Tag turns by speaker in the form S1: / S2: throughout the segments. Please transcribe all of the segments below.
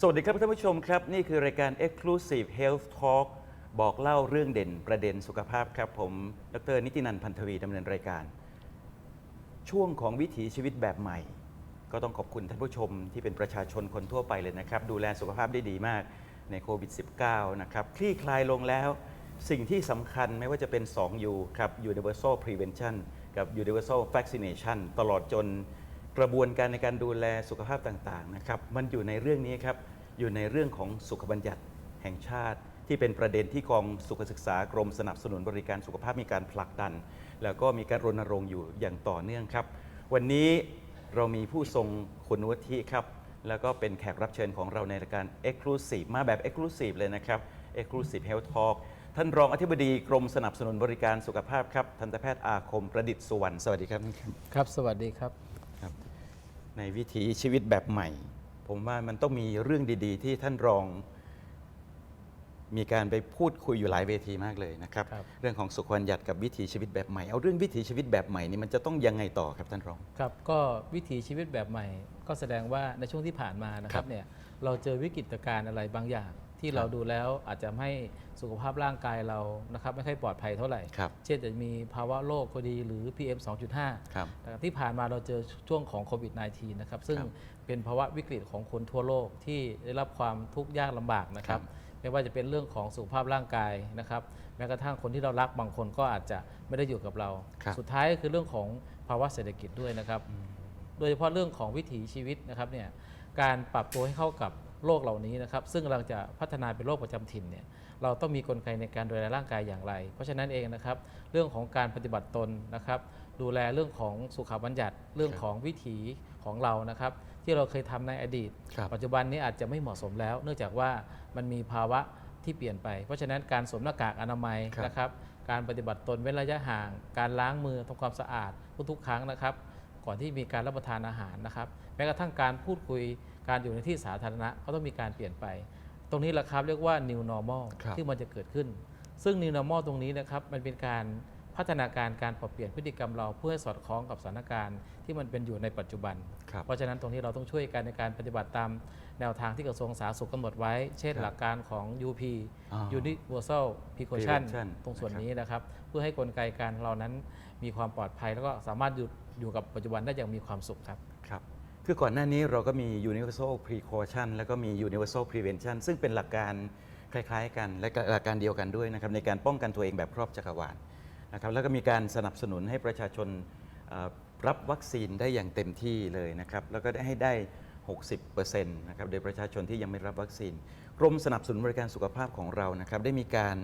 S1: สวัสดีครับท่านผู้ชมครับ นี่คือรายการ Exclusive Health Talk บอกเล่าเรื่องเด่นประเด็นสุขภาพครับผม ดร นิตินันพันธวีดำเนินรายการ ช่วงของวิถีชีวิตแบบใหม่ ก็ต้องขอบคุณท่านผู้ชมที่เป็นประชาชนคนทั่วไปเลยนะครับ ดูแลสุขภาพได้ดีมากในโควิด -19 นะครับ คลี่คลายลงแล้ว สิ่งที่สำคัญไม่ว่าจะเป็น 2U ครับ Universal Prevention กับ Universal Vaccination ตลอดจน กระบวนการในการดูแลสุขภาพต่างๆนะครับมันอยู่ในเรื่องนี้ครับอยู่ในเรื่องของสุขบัญญัติแห่งชาติ ที่เป็นประเด็นที่กองสุขศึกษากรมสนับสนุนบริการสุขภาพมีการผลักดัน แล้วก็มีการรณรงค์อยู่อย่างต่อเนื่องครับ วันนี้เรามีผู้ทรงคุณวุฒิครับแล้วก็เป็นแขกรับเชิญของเราในรายการ Exclusive มาแบบ Exclusive เลยนะครับ Exclusive Health Talk ท่านรองอธิบดีกรมสนับสนุนบริการสุขภาพครับทันตแพทย์อาคมประดิษฐ์สุวรรณสวัสดีครับ
S2: ครับ สวัสดีครับ
S1: ครับ ในวิถีชีวิตแบบใหม่ ผมว่ามันต้องมีเรื่องดี ๆ ที่ท่านรอง มีการไปพูดคุยอยู่หลายเวทีมากเลยนะครับ
S2: ครับ
S1: เรื่องของสุขวัญญัติกับวิถีชีวิตแบบใหม่เอาเรื่องวิถีชีวิตแบบใหม่นี่มันจะต้องยังไงต่อครับท่านรอง
S2: ครับก็วิถีชีวิตแบบใหม่ ก็แสดงว่าในช่วงที่ผ่านมานะค
S1: ครั
S2: รับบเนี่ยเราเจอวิกฤตการณ์อะไรบางอย่าง ที่เราดูแล้วอาจจะให้สุขภาพร่างกายเรานะครับไม่ค่อยปลอดภัยเท่าไหร่
S1: ครับ
S2: เช่นจะมีภาวะโรคก็ดีหรือ PM 2.5
S1: ครับ
S2: แต่ที่ผ่านมาเราเจอช่วงของโควิด -19 นะครับ ซึ่ง
S1: ครับ
S2: เป็นภาวะวิกฤตของคนทั่วโลกที่ได้รับความทุกข์ยากลำบากนะครับ
S1: ครับ
S2: ไม่ว่าจะเป็นเรื่องของสุขภาพร่างกายนะครับ แม้กระทั่งคนที่เรารักบางคนก็อาจจะไม่ได้อยู่กับเรา
S1: ครับ
S2: สุดท้ายก็คือเรื่องของภาวะเศรษฐกิจด้วยนะครับ โดยเฉพาะเรื่องของวิถีชีวิตนะครับเนี่ยการปรับตัวให้เข้ากับ โรคเหล่านี้นะครับ ซึ่งกำลังจะพัฒนาเป็นโรคประจำถิ่นเนี่ยเราต้องมีกลไกในการดูแลร่างกายอย่างไร เพราะฉะนั้นเองนะครับ เรื่องของการปฏิบัติตนนะครับ ดูแลเรื่องของสุขบัญญัติเรื่องของวิถีของเรานะครับ ที่เราเคยทำในอดีต
S1: ครับ
S2: ปัจจุบันนี้อาจจะไม่เหมาะสมแล้ว เนื่องจากว่ามันมีภาวะที่เปลี่ยนไป เพราะฉะนั้นการสวมหน้ากากอนามัย
S1: ครับ
S2: นะครับ การปฏิบัติตนเว้นระยะห่าง การล้างมือทำความสะอาดทุกๆครั้งนะครับ ก่อนที่มีการรับประทานอาหารนะครับ แม้กระทั่งการพูดคุย การอยู่ในที่สาธารณะก็ต้องมีการเปลี่ยนไป ตรงนี้แหละครับเรียกว่า new normal
S1: ครับ
S2: ที่มันจะเกิดขึ้น ซึ่ง new normal ตรงนี้นะครับมันเป็นการพัฒนาการการปรับเปลี่ยนพฤติกรรมเราเพื่อให้สอดคล้องกับสถานการณ์ที่มันเป็นอยู่ในปัจจุบัน
S1: ครับ
S2: เพราะฉะนั้นตรงนี้เราต้องช่วยกันในการปฏิบัติตามแนวทางที่กระทรวงสาธารณสุขกำหนดไว้ เช่น
S1: ครับ
S2: หลักการของ UP
S1: อ๋อ
S2: Universal Precaution
S1: Prevention
S2: ตรงส่วน
S1: นะครับ
S2: นี้นะครับ เพื่อให้กลไกการเรานั้นมีความปลอดภัย แล้วก็สามารถอยู่อยู่กับปัจจุบันได้อย่างมีความสุขครับ
S1: ครับ คือก่อนหน้านี้เราก็มี universal precaution แล้วก็มี universal prevention ซึ่งเป็นหลักการคล้ายๆ กันและก็หลักการเดียวกันด้วยนะครับในการป้องกันตัวเองแบบครอบจักรวาลนะครับแล้วก็มีการสนับสนุนให้ประชาชนเอ่อรับวัคซีนได้อย่างเต็มที่เลยนะครับแล้วก็ได้ให้ได้ 60%นะครับโดยประชาชนที่ยังไม่รับวัคซีน กรมสนับสนุนบริการสุขภาพของเรานะครับได้มีการ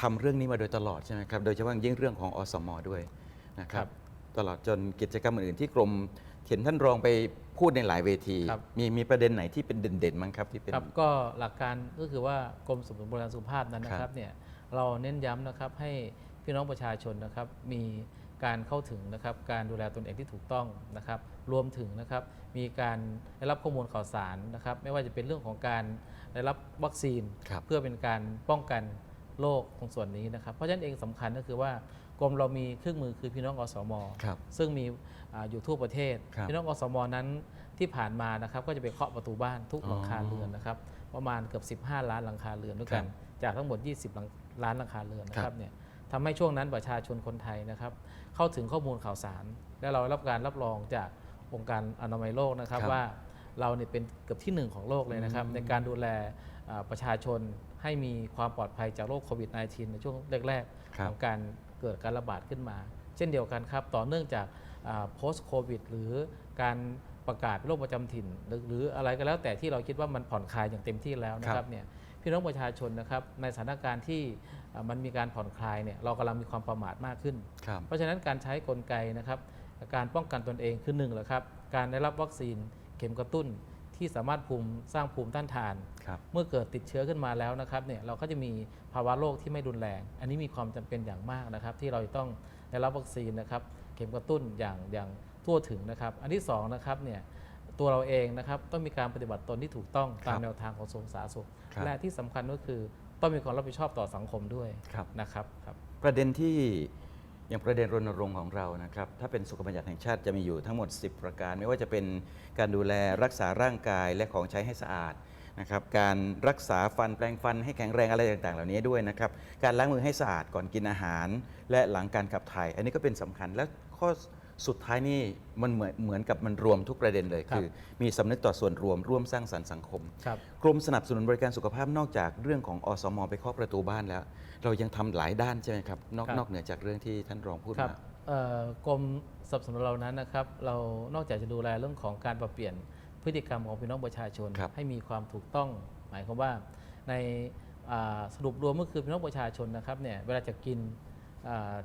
S1: ทำเรื่องนี้มาโดยตลอดใช่ไหมครับโดยเฉพาะอย่างยิ่งเรื่องของอสมด้วยนะค
S2: ครั
S1: รับ
S2: บ
S1: ตลอดจนกิจกรรมอื่นๆที่กรม เห็นท่านรองไปพูดในหลายเวที
S2: ครับ
S1: มีมีประเด็นไหนที่เป็นเด่นๆมั้งครับที่เป็น
S2: ครับก็หลักการก็คือว่ากรมสนับสนุนบริการสุขภาพนั้นนะค
S1: ครั
S2: รับบเนี่ยเราเน้นย้ำนะครับให้พี่น้องประชาชนนะครับมีการเข้าถึงนะครับการดูแลตนเองที่ถูกต้องนะครับรวมถึงนะครับมีการได้รับข้อมูลข่าวสารนะครับไม่ว่าจะเป็นเรื่องของการได้รับวัคซีน
S1: ครับ
S2: เพื่อเป็นการป้องกัน โรคตรงส่วนนี้นะครับ เพราะฉะนั้นเองสำคัญก็คือว่ากรมเรามีเครื่องมือคือพี่น้องอสม
S1: ครับ
S2: ซึ่งมีอาอยู่ทั่วประเทศ
S1: ครับ
S2: พี่น้องอสมนั้นที่ผ่านมานะครับก็จะไปเคาะประตูบ้านทุก
S1: อ๋อ
S2: หลังคาเรือนนะครับประมาณเกือบ 15 ล้านหลังคาเรือนด้วยกัน จากทั้งหมด 20หลังล้านหลังคาเรือนนะค
S1: ครั
S2: รั
S1: บบ
S2: เนี่ยทำให้ช่วงนั้นประชาชนคนไทยนะครับ เข้าถึงข้อมูลข่าวสาร และเรารับการรับรองจากองค์การอนามัยโลกนะครับ
S1: ครับ
S2: ว่าเราเนี่ยเป็นเกือบที่หนึ่งของโลกเลยนะครับ
S1: อืม
S2: ในการดูแลอ่าประชาชน ให้มีความปลอดภัยจากโรคโควิด -19 ในช่วงแรกๆ
S1: ครั
S2: ข
S1: บ
S2: องการเกิดการระบาดขึ้นมา เช่นเดียวกันครับ ต่อเนื่องจาก post covid หรือการประกาศโรคประจำถิ่นหรือหรืออะไรก็แล้วแต่ที่เราคิดว่ามันผ่อนคลายอย่างเต็มที่แล้วนะค
S1: ครั
S2: รับบเนี่ยพี่น้องประชาชนนะครับในสถานการณ์ที่อ่ามันมีการผ่อนคลายเนี่ยเรากำลังมีความประมาทมากขึ้น
S1: ครับ
S2: เพราะฉะนั้นการใช้กลไกนะครับ การป้องกันตนเองคือหนึ่งแหละครับ การได้รับวัคซีนเข็มกระตุ้น ที่สามารถภูมิสร้างภูมิต้านทาน
S1: ครับ
S2: เมื่อเกิดติดเชื้อขึ้นมาแล้วนะครับเนี่ยเราก็จะมีภาวะโรคที่ไม่รุนแรง อันนี้มีความจำเป็นอย่างมากนะครับ ที่เราจะต้องได้รับวัคซีนนะครับเข็มกระตุ้นอย่างอย่างทั่วถึงนะครับ อันที่สองนะครับเนี่ยตัวเราเองนะครับต้องมีการปฏิบัติตนที่ถูกต้องตาม
S1: ครับ
S2: แนวทางของกระทรวงสาธารณสุข
S1: ครับ
S2: และที่สำคัญก็คือต้องมีความรับผิดชอบต่อสังคมด้วย
S1: ครับ
S2: นะครับครับ
S1: ประเด็นที่ อย่างประเด็นรณรงค์ของเรานะครับ ถ้าเป็นสุขบัญญัติแห่งชาติจะมีอยู่ทั้งหมด 10 ประการ ไม่ว่าจะเป็นการดูแลรักษาร่างกายและของใช้ให้สะอาดนะครับ การรักษาฟันแปลงฟันให้แข็งแรงอะไรต่างๆ เหล่านี้ด้วยนะครับ การล้างมือให้สะอาดก่อนกินอาหาร และหลังการขับถ่าย อันนี้ก็เป็นสำคัญและข้อ สุดท้ายนี่มันเหมือนเหมือนกับมันรวมทุกประเด็นเลย
S2: ครับ
S1: คือ มีสำนึกต่อส่วนรวมร่วมสร้างสรรค์สังคม
S2: ครับ
S1: กรมสนับสนุนบริการสุขภาพนอกจากเรื่องของอสม ไปเคาะประตูบ้านแล้ว เรายังทำหลายด้านใช่ไหมครับ นอก
S2: ครับ
S1: นอกเหนือจากเรื่องที่ท่านรองพูด
S2: ครับ
S1: มา
S2: เอ่อกรมสนับสนุนเรานั้นนะครับ เรานอกจากจะดูแลเรื่องของการปรับเปลี่ยนพฤติกรรมของพี่น้องประชาชน
S1: ครับ
S2: ให้มีความถูกต้อง หมายความว่าในอ่าสรุปรวมก็คือพี่น้องประชาชนนะครับเนี่ยเวลาจะกินอ่า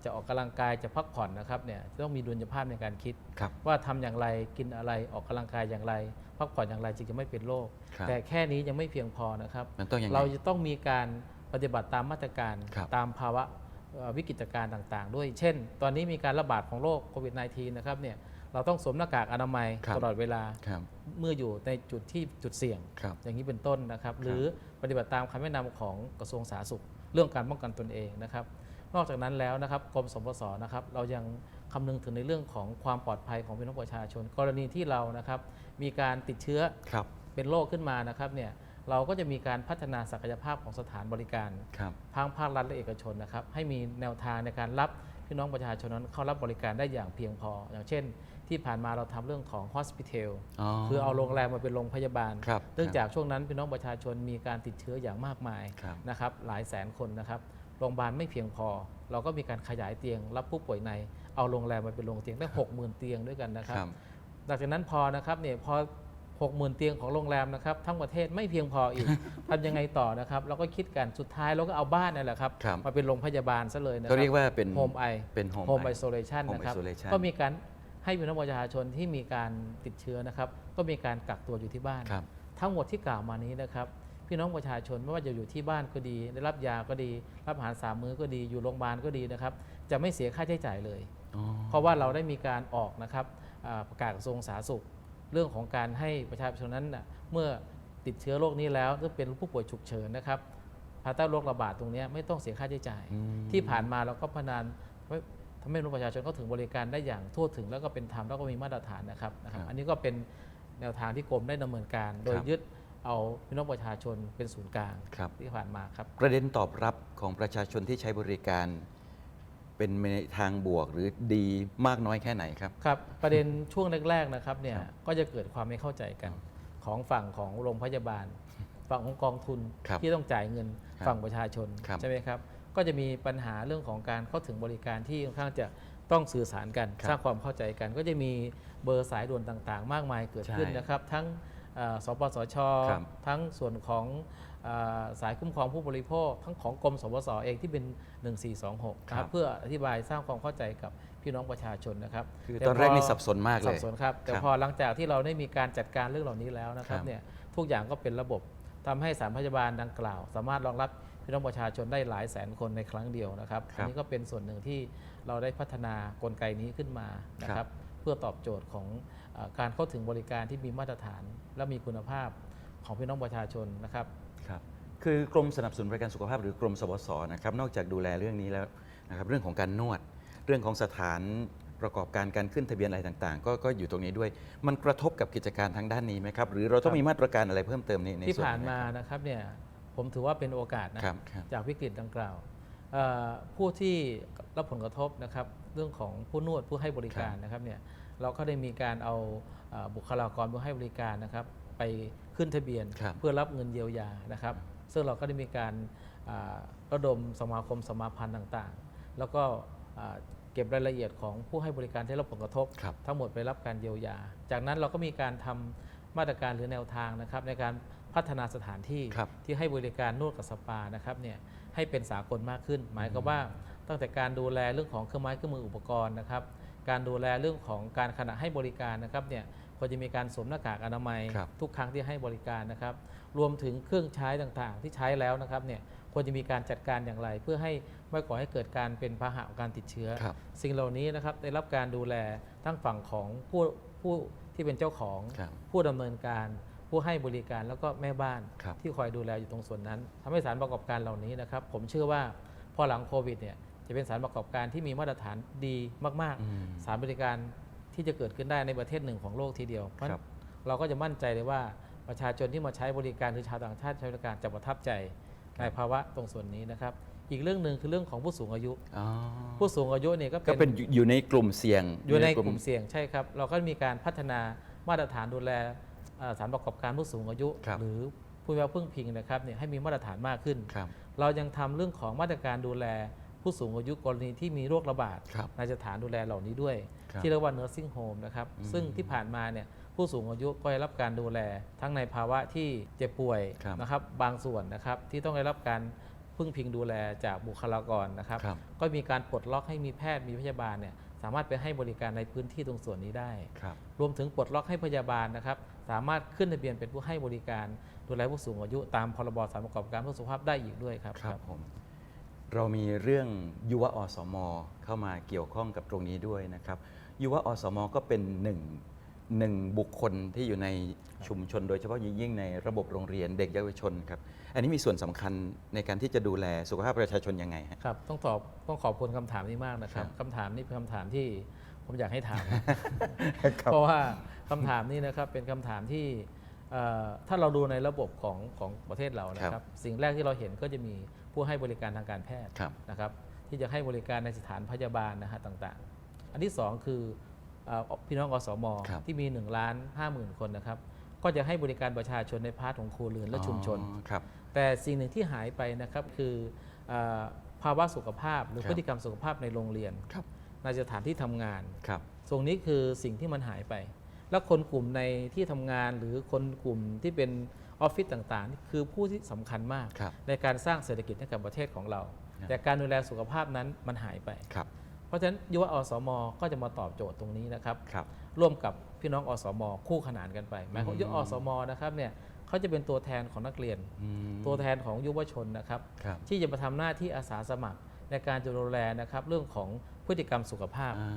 S2: จะออกกำลังกายจะพักผ่อนนะครับเนี่ยจะต้องมีดุลยภาพในการคิด
S1: ครับ
S2: ว่าทำอย่างไรกินอะไรออกกำลังกายอย่างไร พักผ่อนอย่างไรจึงจะไม่เป็นโรค
S1: ครับ
S2: แต่แค่นี้ยังไม่เพียงพอนะครับ
S1: มันต้องยังไง
S2: เราจะต้องมีการปฏิบัติตามมาตรการ
S1: ครับ
S2: ตามภาวะเอ่อวิกฤตการณ์ต่าง ๆ ด้วย เช่น ตอนนี้มีการระบาดของโรคโควิด -19 นะครับเนี่ยเราต้องสวมหน้ากากอนามัย
S1: ครับ
S2: ตลอดเวลา
S1: ครับ
S2: เมื่ออยู่ในจุดที่จุดเสี่ยง
S1: ครับ
S2: อย่างนี้เป็นต้นนะครับ หรือปฏิบัติตามคำแนะนำของกระทรวงสาธารณสุข เรื่องการป้องกันตนเองนะครับ นอกจากนั้นแล้วนะครับกรมสปสนะครับเรายังคำนึงถึงในเรื่องของความปลอดภัยของพี่น้องประชาชน กรณีที่เรานะครับมีการติดเชื้อ
S1: ครับ
S2: เป็นโรคขึ้นมานะครับเนี่ยเราก็จะมีการพัฒนาศักยภาพของสถานบริการ
S1: ครับ
S2: ภาคภาครัฐและเอกชนนะครับให้มีแนวทางในการรับพี่น้องประชาชนนั้นเข้ารับบริการได้อย่างเพียงพอ อย่างเช่น ที่ผ่านมาเราทำเรื่องของ hospital
S1: อ๋อ
S2: คือเอาโรงแรมมาเป็นโรงพยาบาล
S1: ครับ
S2: เนื่องจากช่วงนั้นพี่น้องประชาชนมีการติดเชื้ออย่างมากมาย
S1: ครับ
S2: นะครับหลายแสนคนนะครับ โรงพยาบาลไม่เพียงพอ เราก็มีการขยายเตียง รับผู้ป่วยในเอาโรงแรมมาเป็นโรงเตียงได้หกหมื่นเตียงด้วยกันนะครับ
S1: ครับ
S2: หลังจากนั้นพอนะครับเนี่ยพอ60,000 เตียงของโรงแรมนะครับทั้งประเทศไม่เพียงพออีกทำยังไงต่อนะครับเราก็คิดกันสุดท้ายเราก็เอาบ้านนี่แหละครับ
S1: ครับ
S2: มาเป็นโรงพยาบาลซะเลยนะครั
S1: เขาเรียกว่าเป็น
S2: โฮมไอ
S1: เป็น home
S2: โฮมไอ
S1: eye
S2: โซเลชัน
S1: home
S2: นะครับ
S1: isolation
S2: ก็มีการให้พี่น้องประชาชนที่มีการติดเชื้อนะครับ ก็มีการกักตัวอยู่ที่บ้าน
S1: ครับ
S2: ทั้งหมดที่กล่าวมานี้นะครับ พี่น้องประชาชนไม่ว่าจะอยู่ที่บ้านก็ดี ได้รับยาก็ดี รับอาหารสามมื้อก็ดีอยู่โรงพยาบาลก็ดีนะครับ จะไม่เสียค่าใช้จ่ายเลย
S1: อ๋อ
S2: เพราะว่าเราได้มีการออกนะครับอ่าประกาศกระทรวงสาธารณสุข เรื่องของการให้ประชาชนนั้นน่ะเมื่อติดเชื้อโรคนี้แล้วหรือเป็นผู้ป่วยฉุกเฉินนะครับภายใต้โรคระบาดตรงเนี้ยไม่ต้องเสียค่าใช้จ่าย
S1: อืม
S2: ที่ผ่านมาเราก็พนานทำให้ประชาชนเข้าถึงบริการได้อย่างทั่วถึงแล้วก็เป็นธรรมแล้วก็มีมาตรฐานนะครับนะครับ อันนี้ก็เป็นแนวทางที่กรมได้ดำเนินการ โดยยึด เอาพี่น้องประชาชนเป็นศูนย์กลาง
S1: ครับ
S2: ที่ผ่านมาครับ
S1: ประเด็นตอบรับของประชาชนที่ใช้บริการ เป็นในทางบวกหรือดีมากน้อยแค่ไหนครับ
S2: ครับ ประเด็นช่วงแรกๆนะครับเนี่ย
S1: ครับ
S2: ก็จะเกิดความไม่เข้าใจกันของฝั่งของโรงพยาบาล ฝั่งของกองทุน
S1: ครับ
S2: ที่ต้องจ่ายเงิน
S1: ครับ
S2: ฝั่งประชาชน
S1: ครับ
S2: ใช่ไหมครับ ก็จะมีปัญหาเรื่องของการเข้าถึงบริการที่ค่อนข้างจะต้องสื่อสารกัน
S1: ครับ
S2: สร้างความเข้าใจกัน ก็จะมีเบอร์สายด่วนต่างๆ มากมายเกิดขึ้น
S1: ใช่
S2: นะครับ ทั้งเอ่อ สปสช
S1: ครับ
S2: ทั้งส่วนของเออสายคุ้มครองผู้บริโภค ทั้งของกรมสปสเองที่เป็น 1426นะค
S1: ครั
S2: รับบ เพื่ออธิบายสร้างความเข้าใจกับพี่น้องประชาชนนะครับ
S1: คือ
S2: แต่
S1: ตอนแรก
S2: พ
S1: นี่สับสนมากเลย
S2: สับสนครับ แต่
S1: ครับ
S2: พอหลังจากที่เราได้มีการจัดการเรื่องเหล่านี้แล้วนะครั
S1: ครับ
S2: บเนี่ยทุกอย่างก็เป็นระบบทำให้สถารพยาบาลดังกล่าว สามารถรองรับพี่น้องประชาชนได้หลายแสนคนในครั้งเดียวนะครับ
S1: ครับ
S2: อันนี้ก็เป็นส่วนหนึ่งที่เราได้พัฒนากลไกนี้ขึ้นมานะค
S1: ครั
S2: รับบเพื่อตอบโจทย์ของเออการเข้าถึงบริการที่มีมาตรฐาน และมีคุณภาพของพี่น้องประชาชนนะครับ
S1: ครับคือกรมสนับสนุนบริการสุขภาพหรือกรมสบสนะครับนอกจากดูแลเรื่องนี้แล้วนะครับเรื่องของการนวด เรื่องของสถานประกอบการการขึ้นทะเบียนอะไรต่างๆ ก็ก็อยู่ตรงนี้ด้วย มันกระทบกับกิจการทางด้านนี้ไหมครับ หรือเราต้อง
S2: ครับ
S1: มีมาตรการอะไรเพิ่มเติมในใน
S2: ที่
S1: ส่วน
S2: ผ่าน
S1: ไห
S2: มา
S1: ครับ
S2: นะครับเนี่ยผมถือว่าเป็นโอกาสนะ
S1: ครับครับ
S2: จากวิกฤตดังกล่าวเอ่อ ผู้ที่รับผลกระทบนะครับเรื่องของผู้นวดผู้ให้บริการนะครับเนี่ยเราก็ได้มีการเอาเอ่อบุคลากรผู้ให้บริการนะครับ ไปขึ้นทะเบียน
S1: ครับ
S2: เพื่อรับเงินเยียวยานะครับ ซึ่งเราก็ได้มีการอ่าระดมสมาคมสมาพันธ์ต่างๆ แล้วก็อ่าเก็บรายละเอียดของผู้ให้บริการที่รับผลกระทบ
S1: ครับ
S2: ทั้งหมดไปรับการเยียวยา จากนั้นเราก็มีการทำมาตรการหรือแนวทางนะครับในการพัฒนาสถานที่
S1: ครับ
S2: ที่ให้บริการนวดกับสปานะครับเนี่ย ให้เป็นสากลมากขึ้น หมายความว่าตั้งแต่การดูแลเรื่องของเครื่องไม้เครื่องมืออุปกรณ์นะครับ การดูแลเรื่องของการขณะให้บริการนะครับเนี่ยควรจะมีการสวมหน้ากากอนามัย
S1: ครับ
S2: ทุกครั้งที่ให้บริการนะครับ รวมถึงเครื่องใช้ต่างๆ ที่ใช้แล้วนะครับเนี่ยควรจะมีการจัดการอย่างไร เพื่อให้ไม่ก่อให้เกิดการเป็นพาหะของการติดเชื้อ
S1: ครับ
S2: สิ่งเหล่านี้นะครับได้รับการดูแลทั้งฝั่งของผู้ผู้ที่เป็นเจ้าของ
S1: ครับ
S2: ผู้ดำเนินการ ผู้ให้บริการแล้วก็แม่บ้าน
S1: ครับ
S2: ที่คอยดูแลอยู่ตรงส่วนนั้นทำให้สถารประกอบการเหล่านี้นะครับ ผมเชื่อว่าพอหลังโควิดเนี่ยจะเป็นสถารประกอบการที่มีมาตรฐานดีมาก
S1: อืม
S2: ๆสถารบริการที่จะเกิดขึ้นได้ในประเทศหนึ่งของโลกทีเดียวเพราะ
S1: ครับ
S2: เราก็จะมั่นใจเลยว่าประชาชนที่มาใช้บริการคือชาวต่างชาติใช้บริการจะประทับใจในภาวะตรงส่วนนี้นะครับ อีกเรื่องหนึ่งคือเรื่องของผู้สูงอายุ
S1: อ๋อ
S2: ผู้สูงอายุเนี่ยก็
S1: ก็เป็นอยู่อยู่ในกลุ่มเสี่ยง
S2: อยู่ในกลุ่มเสี่ยงใช่ครับ เราก็มีการพัฒนามาตรฐานดูแลเอ่อ สถารประกอบการผู้สูงอายุ
S1: ครับ
S2: หรือผู้มีพึ่งพิงนะครับเนี่ยให้มีมาตรฐานมากขึ้น
S1: ครับ
S2: เรายังทำเรื่องของมาตรการดูแลผู้สูงอายุกรณีที่มีโรคระบาด
S1: ครับ
S2: ในสถานดูแลเหล่านี้ด้วย
S1: ครับ
S2: ที่เรียกว่า nursing home นะครับ
S1: อืม
S2: ซึ่งที่ผ่านมาเนี่ยผู้สูงอายุก็ได้รับการดูแล ทั้งในภาวะที่เจ็บป่วย
S1: ครับ
S2: นะครับบางส่วนนะครับที่ต้องได้รับการพึ่งพิงดูแลจากบุคลากรนะครับ
S1: ครับ
S2: ก็มีการปลดล็อกให้มีแพทย์มีพยาบาลเนี่ยสามารถไปให้บริการในพื้นที่ตรงส่วนนี้ได้
S1: ครับ
S2: รวมถึงปลดล็อกให้พยาบาลนะครับ สามารถขึ้นทะเบียนเป็นผู้ให้บริการดูแลผู้สูงอายุตามพรบสถารประกอบการเพื่อสุขภาพได้อีกด้วยครับ
S1: ครับผมเรามีเรื่องยุวอสม เข้ามาเกี่ยวข้องกับตรงนี้ด้วยนะครับยุวอสม ก็เป็นหนึ่งหนึ่งบุคคลที่อยู่ในชุมชน โดยเฉพาะยิ่งในระบบโรงเรียนเด็กเยาวชนครับอันนี้มีส่วนสำคัญในการที่จะดูแลสุขภาพประชาชนยังไงฮะ
S2: ครับต้องตอบต้องขอบคุณคำถามนี้มากนะครับ
S1: ครับ
S2: คำถามนี้เป็นคำถามที่ผมอยากให้ถาม
S1: ครับ
S2: เพราะว่า คำถามนี้นะครับเป็นคำถามที่เอ่อถ้าเราดูในระบบของของประเทศเรานะค
S1: ครั
S2: รับบสิ่งแรกที่เราเห็นก็จะมีผู้ให้บริการทางการแพทย์
S1: ครับ
S2: นะครับที่จะให้บริการในสถานพยาบาลนะฮะต่างๆ อันที่สองคือเอ่อพี่น้องอสม
S1: ครับ
S2: ที่มี1ล้าน5 0,000 คนนะครับ ก็จะให้บริการประชาชนในพาร์ทของครัวเรือนและชุมชน
S1: อ๋อครับ
S2: แต่สิ่งหนึ่งที่หายไปนะครับคือเออภาวะสุขภาพหรือ
S1: ครับ
S2: พฤติกรรมสุขภาพในโรงเรียน
S1: ครับ
S2: ในสถานที่ทำงาน
S1: ครับ
S2: ตรงนี้คือสิ่งที่มันหายไป แล้วคนกลุ่มในที่ทำงานหรือคนกลุ่มที่เป็นออฟฟิศต่างๆนี่คือผู้ที่สำคัญมาก
S1: ครับ
S2: ในการสร้างเศรษฐกิจให้กับประเทศของเรา
S1: ครับ
S2: แต่การดูแลสุขภาพนั้นมันหายไป
S1: ครับ
S2: เพราะฉะนั้นยุวอสมก็จะมาตอบโจทย์ตรงนี้นะครับ
S1: ครับ
S2: ร่วมกับพี่น้องอสม คู่ขนานกันไปหมายความ
S1: อืม
S2: ยุวอสมนะครับเนี่ยเขาจะเป็นตัวแทนของนักเรียน
S1: อืม
S2: ตัวแทนของยุวชนนะครับ
S1: ครับ
S2: ที่จะมาทำหน้าที่อาสาสมัครในการจะดูแลนะครับเรื่องของ พฤติกรรมสุขภาพ
S1: อ่า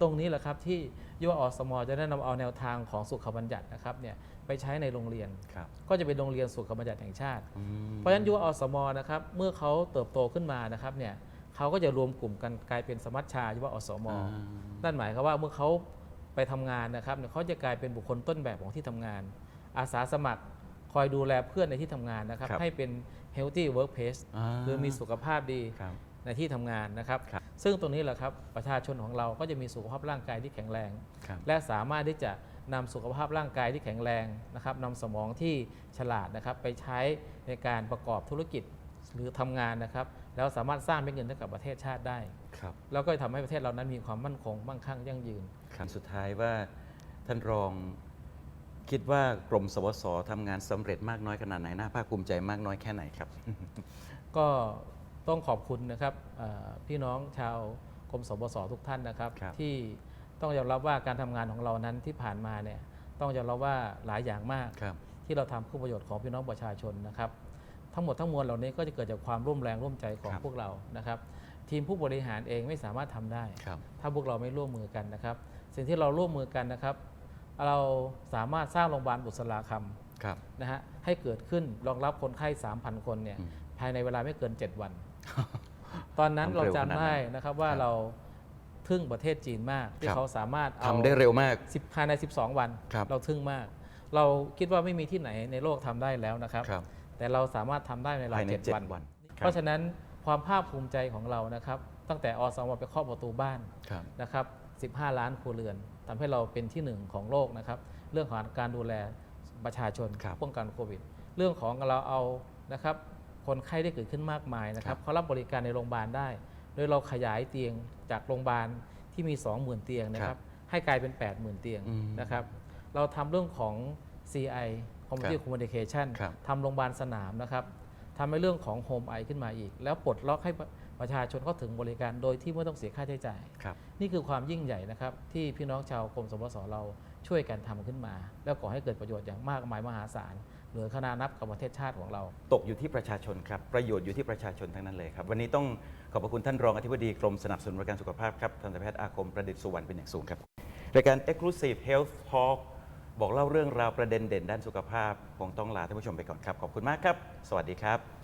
S2: ตรงนี้แหละครับที่ยุวอสมจะได้นำเอาแนวทางของสุขบัญญัตินะครับเนี่ยไปใช้ในโรงเรียน
S1: ครับ
S2: ก็จะเป็นโรงเรียนสุขบัญญัติแห่งชาติ
S1: อืม
S2: เพราะฉะนั้นยุวอสมนะครับเมื่อเขาเติบโตขึ้นมานะครับเนี่ยเขาก็จะรวมกลุ่มกันกลายเป็นสมัชชายุวอสม
S1: อ่า
S2: นั่นหมายความว่าเมื่อเขาไปทำงานนะครับเนี่ยเขาจะกลายเป็นบุคคลต้นแบบของที่ทำงาน อาสาสมัครคอยดูแลเพื่อนในที่ทำงานนะครับ
S1: ครับ
S2: ให้เป็น healthy workplace
S1: อ่า
S2: คือมีสุขภาพดี
S1: ครับ
S2: ในที่ทำงานนะครับ
S1: ครับ
S2: ซึ่งตรงนี้แหละครับประชาชนของเราก็จะมีสุขภาพร่างกายที่แข็งแรง
S1: ครับ
S2: และสามารถที่จะนำสุขภาพร่างกายที่แข็งแรงนะครับนำสมองที่ฉลาดนะครับไปใช้ในการประกอบธุรกิจหรือทำงานนะครับ แล้วสามารถสร้างเป็นเงินให้กับประเทศชาติได้
S1: ครับ
S2: แล้วก็ทำให้ประเทศเรานั้นมีความมั่นคงมั่งคั่งยั่งยืน
S1: คำสุดท้ายว่าท่านรองคิดว่ากรมสวสทำงานสำเร็จมากน้อยขนาดไหนน่าภาคภูมิใจมากน้อยแค่ไหนครับ
S2: ก็ ต้องขอบคุณนะครับเอ่อพี่น้องชาวกรมสปสทุกท่านนะครับ
S1: ครับ
S2: ที่ต้องยอมรับว่าการทำงานของเรานั้นที่ผ่านมาเนี่ยต้องยอมรับว่าหลายอย่างมาก
S1: ครับ
S2: ที่เราทำเพื่อประโยชน์ของพี่น้องประชาชนนะครับ ทั้งหมดทั้งมวลเหล่านี้ก็จะเกิดจากความร่วมแรงร่วมใจของ
S1: ครับ
S2: พวกเรานะครับทีมผู้บริหารเองไม่สามารถทำได้
S1: ครับ
S2: ถ้าพวกเราไม่ร่วมมือกันนะครับ สิ่งที่เราร่วมมือกันนะครับ เราสามารถสร้างโรงพยาบาลบุษราค
S1: ครับำ
S2: นะฮะให้เกิดขึ้นรองรับคนไข้ 3,000 คนเนี่ย
S1: อืม
S2: ภายในเวลาไม่เกิน 7 วัน ตอนนั้น
S1: ทำ
S2: เรา
S1: เร็วขนาด
S2: จำได้
S1: นั้น
S2: นะครับว่า
S1: ครับ
S2: เราทึ่งประเทศจีนมากที่
S1: ครับ
S2: เขาสามารถเอา
S1: ทำได้เร็วมาก
S2: สิบภายใน 12 วัน
S1: ครับ
S2: เราทึ่งมาก เราคิดว่าไม่มีที่ไหนในโลกทำได้แล้วนะครับ
S1: ครับ
S2: แต่เราสามารถทำได้ในเวลา
S1: ภายใน
S2: เจ็ด
S1: เจ็ด
S2: วัน
S1: วัน
S2: เพราะฉะนั้นความภาคภูมิใจของเรานะครับ ตั้งแต่อสมไปเคาะประตูบ้าน
S1: ครับ
S2: นะครับ15 ล้านครัวเรือนทำให้เราเป็นที่หนึ่งของโลกนะครับ เรื่องของการดูแลประชาชน
S1: ครับ
S2: ป้องกันโควิด เรื่องของเราเอานะครับ คนไข้ได้เกิดขึ้นมากมายนะครั
S1: ครับบ
S2: เขารับบริการในโรงพยาบาลได้ โดยเราขยายเตียงจากโรงพยาบาลที่มี 20,000 เตียงนะครับให้กลายเป็น 80,000 เตียง
S1: อืม
S2: นะครับเราทำเรื่องของ CI Community Communication
S1: ครับ
S2: ทำโรงพยาบาลสนามนะครับทำในเรื่องของ Home I ขึ้นมาอีก แล้วปลดล็อกให้ประชาชนเข้าถึงบริการโดยที่ไม่ต้องเสียค่าใช้จ่าย
S1: ครับ
S2: นี่คือความยิ่งใหญ่นะครับ ที่พี่น้องชาวกรมสปสเราช่วยกันทำขึ้นมา แล้วก่อให้เกิดประโยชน์อย่างมากมายมหาศาล เหมือคณะนับกังประเทศชาติของเรา
S1: ตกอยู่ที่ประชาชนครับ ประโยชน์อยู่ที่ประชาชนทั้งนั้นเลยครับ วันนี้ต้องขอบพระคุณท่านรองอธิบดีกรมสนับสนุนบริการสุขภาพครับทันตแพทย์อาคมประดิษฐ์สุวรรณเป็นอย่างสูงครับรายการ Exclusive Health Talk บอกเล่าเรื่องราวประเด็นเด่นด้านสุขภาพคงต้องลาท่านผู้ชมไปก่อนครับ ขอบคุณมากครับ สวัสดีครับ